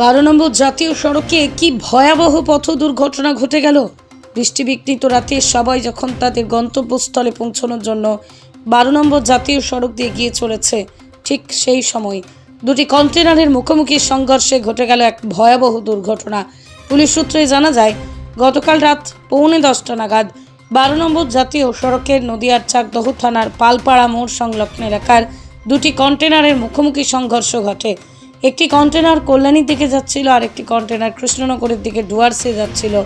বারো নম্বর জাতীয় সড়কে কি ভয়াবহ পথ দুর্ঘটনা ঘটে গেল? বৃষ্টিবিঘ্নিত রাতে সবাই যখন তাদের গন্তব্যস্থলে পৌঁছানোর জন্য বারো নম্বর জাতীয় সড়ক দিয়ে গিয়ে চলেছে, ঠিক সেই সময় দুটি কন্টেনারের মুখোমুখি সংঘর্ষে ঘটে গেল এক ভয়াবহ দুর্ঘটনা। পুলিশ সূত্রে জানা যায়, গতকাল রাত পৌনে দশটা নাগাদ বারো নম্বর জাতীয় সড়কের নদিয়ার চাকদহ থানার পালপাড়া মোড় সংলগ্ন এলাকার দুটি কন্টেনারের মুখোমুখি সংঘর্ষ ঘটে। একটি কন্টেনার কল্যাণীর দিকে যাচ্ছিল আর একটি কন্টেনার কৃষ্ণনগরের দিকে ডুয়ার্সে যাচ্ছিল।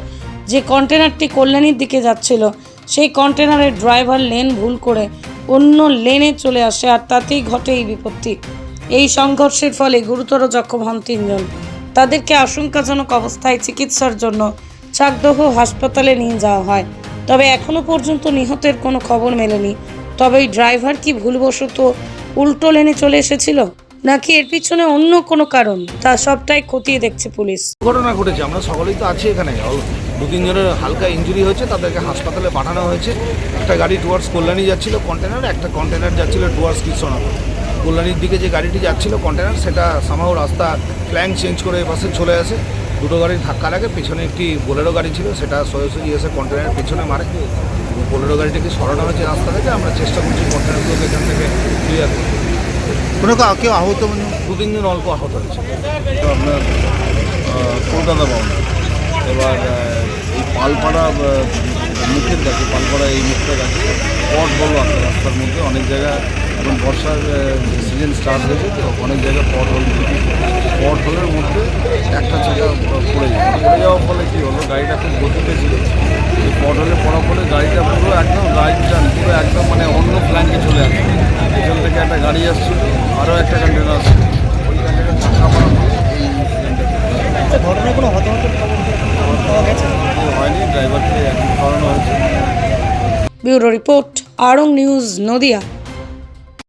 যে কন্টেনারটি কল্যাণীর দিকে যাচ্ছিল, সেই কন্টেনারের ড্রাইভার লেন ভুল করে অন্য লেনে চলে আসে আর তাতেই ঘটে এই বিপত্তি। এই সংঘর্ষের ফলে গুরুতর জখম হন তিনজন। তাদেরকে আশঙ্কাজনক অবস্থায় চিকিৎসার জন্য চাকদহ হাসপাতালে নিয়ে যাওয়া হয়। তবে এখনও পর্যন্ত নিহতের কোনো খবর মেলেনি। তবে এই ড্রাইভার কি ভুলবশত উল্টো লেনে চলে এসেছিল? নাকি এর পিছনে অন্য কোনো কারণ? তা সবটাই খতিয়ে দেখছে পুলিশ। ঘটনা ঘটেছে, আমরা সকলেই তো আছি এখানে। দু তিনজনের হালকা ইঞ্জুরি হয়েছে, তাদেরকে হাসপাতালে পাঠানো হয়েছে। একটা গাড়ি টুয়ার্ডস কল্যাণী যাচ্ছিল কন্টেনার একটা কন্টেনার যাচ্ছিল টুয়ার্ডস কৃষ্ণনগর। কল্যাণীর দিকে যে গাড়িটি যাচ্ছিল কন্টেনার সেটা সামাও রাস্তা ফ্ল্যাঙ্ক চেঞ্জ করে এপাশে চলে আসে। দুটো গাড়ির ধাক্কা লাগে, পেছনে একটি বোলেরো গাড়ি ছিল, সেটা সোজাসুজি এসে কন্টেনারের পেছনে মারে। বোলেরো গাড়িটাকে সরানো হয়েছে রাস্তা থেকে, আমরা চেষ্টা করছি কন্টেনারগুলোকে এখান থেকে ক্লিয়ার কোনো কেউ আহত মানে? দু তিনজন অল্প আহত হয়েছে। তো আপনার কলকাতা বাউন্ড এবার এই পালপাড়া মুখের কাছে পালপাড়া এই মুখটা কাছে পট বলো আছে রাস্তার মধ্যে, অনেক জায়গা এখন বর্ষার সিজন স্টার্ট হয়েছে, তো অনেক জায়গায় পট হল পট হলের মধ্যে একটা জায়গা পড়ে যায় পড়ে যাওয়ার ফলে কী হলো, গাড়িটা খুব গতিতে ছিল। পট হলে পড়ার ফলে গাড়িটা পুরো একদম গাড়িটা পুরো একদম মানে অন্য প্ল্যানকে চলে থেকে একটা গাড়ি আসছে আরও একটা কন্টেনার আসছে ওই কন্টেনার ধাক্কা ঘটনায় কোনো হতাহতের খবর পাওয়া গেছে? হয়নি ড্রাইভারকে এখন করানো হয়েছে। ব্যুরো রিপোর্ট আরং নিউজ নদিয়া।